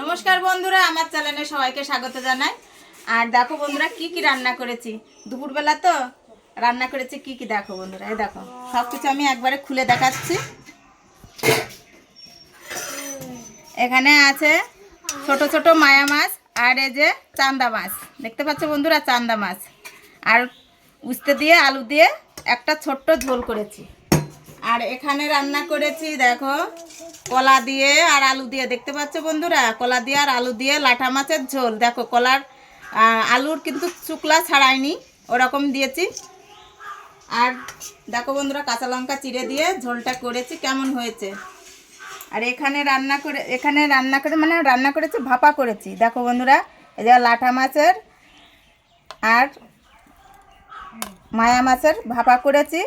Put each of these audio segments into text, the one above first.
নমস্কার বন্ধুরা, আমার চ্যানেলে সবাইকে স্বাগত জানাই। আর দেখো বন্ধুরা, কি কি রান্না করেছি? দুপুরবেলা তো রান্না করেছি, কি কি দেখো বন্ধুরা, এই দেখো সব কিছু আমি একবারে খুলে দেখাচ্ছি। এখানে আছে ছোট ছোট মায়া মাছ আর এই যে চান্দা মাছ। দেখতে পাচ্ছ বন্ধুরা, চান্দা মাছ। আর উস্তে দিয়ে আলু দিয়ে একটা ছোট্ট ঝোল করেছি। আর এখানে রান্না করেছি, দেখো কলা দিয়ে আর আলু দিয়ে, দেখতে পাচ্ছ বন্ধুরা? কলা দিয়ে আর আলু দিয়ে লাঠা মাছের ঝোল। দেখো, কলার আলুর কিন্তু চুকলা ছাড়াইনি, ওরকম দিয়েছি। আর দেখো বন্ধুরা, কাঁচা লঙ্কা চিড়ে দিয়ে ঝোলটা করেছি, কেমন হয়েছে? আর এখানে রান্না করে, এখানে রান্না করে মানে রান্না করেছি, ভাপা করেছি। দেখো বন্ধুরা, এই যে লাঠা মাছের আর মায়া মাছের ভাপা করেছি,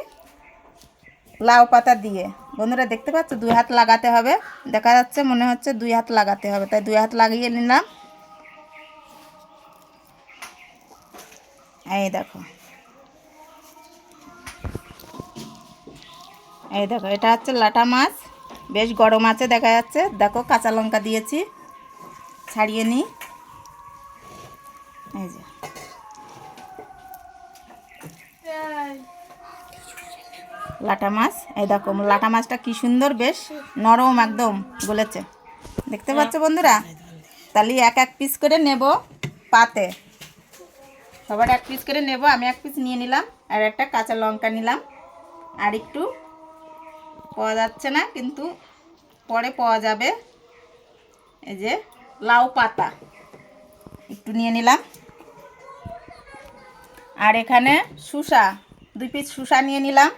লাউ পাতা দিয়ে। বন্ধুরা দেখতে পাচ্ছ? দুই হাত লাগাতে হবে। দেখা যাচ্ছে মনে হচ্ছে দুই হাত লাগাতে হবে। তাই দুই হাত লাগিয়ে নিলাম। এই দেখো। এই দেখো, এটা হচ্ছে লাটা মাছ। বেশ গরম আছে দেখা যাচ্ছে। দেখো, কাঁচা লঙ্কা দিয়েছি। ছাড়িয়ে নিই। এই যে। লাটা মাছ। এই দেখো লাটা মাছটা কি সুন্দর বেশ নরম একদম বলেছে দেখতে পাচ্ছ বন্ধুরা? তাহলে এক এক পিস করে নেব পাতে। সবার এক পিস করে নেব আমি এক পিস নিয়ে নিলাম। আর একটা কাঁচা লঙ্কা নিলাম। আর একটু পাওয়া যাচ্ছে না কিন্তু পরে পাওয়া যাবে। এই যে লাউ পাতা একটু নিয়ে নিলাম। আর এখানে শুষা দুই পিস শুষা নিয়ে নিলাম।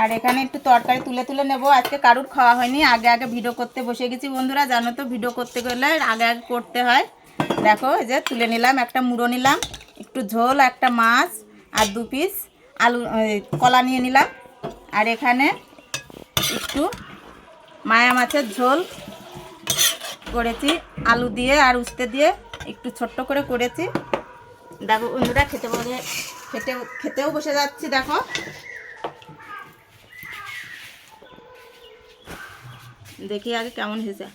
আর এখানে একটু তরকারি তুলে তুলে নেব। আজকে কারুর খাওয়া হয়নি, আগে আগে ভিডিও করতে বসে গেছি বন্ধুরা, জানো তো ভিডিও করতে গেলে আগে আগে করতে হয়। দেখো, এই যে তুলে নিলাম, একটা মুড়ো নিলাম, একটু ঝোল, একটা মাছ আর দু পিস আলু কলা নিয়ে নিলাম। আর এখানে একটু মায়া মাছের ঝোল করেছি, আলু দিয়ে আর উস্তে দিয়ে একটু ছোট্ট করে করেছি। দেখো বন্ধুরা, খেতে বসে খেতে খেতেও বসে যাচ্ছি, দেখো। দেখি আগে কেমন হয়েছে।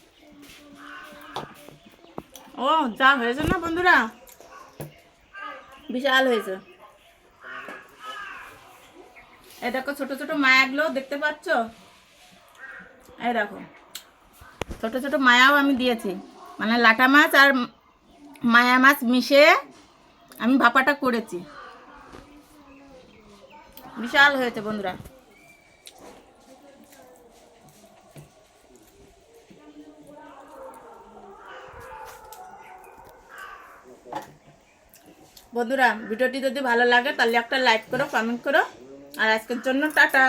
ও, যা হয়েছে না বন্ধুরা? বিশাল হয়েছে। এই দেখো, ছোট ছোট মায়াগুলো দেখতে পাচ্ছ? এই দেখো, ছোট ছোট মায়াও আমি দিয়েছি। মানে লাটা মাছ আর মায়া মাছ মিশে আমি ভাপাটা করেছি। বিশাল হয়েছে বন্ধুরা। বন্ধুরা, ভিডিওটি যদি ভালো লাগে, তাহলে একটা লাইক করো কমেন্ট করো। আর আজকের জন্য টাটা।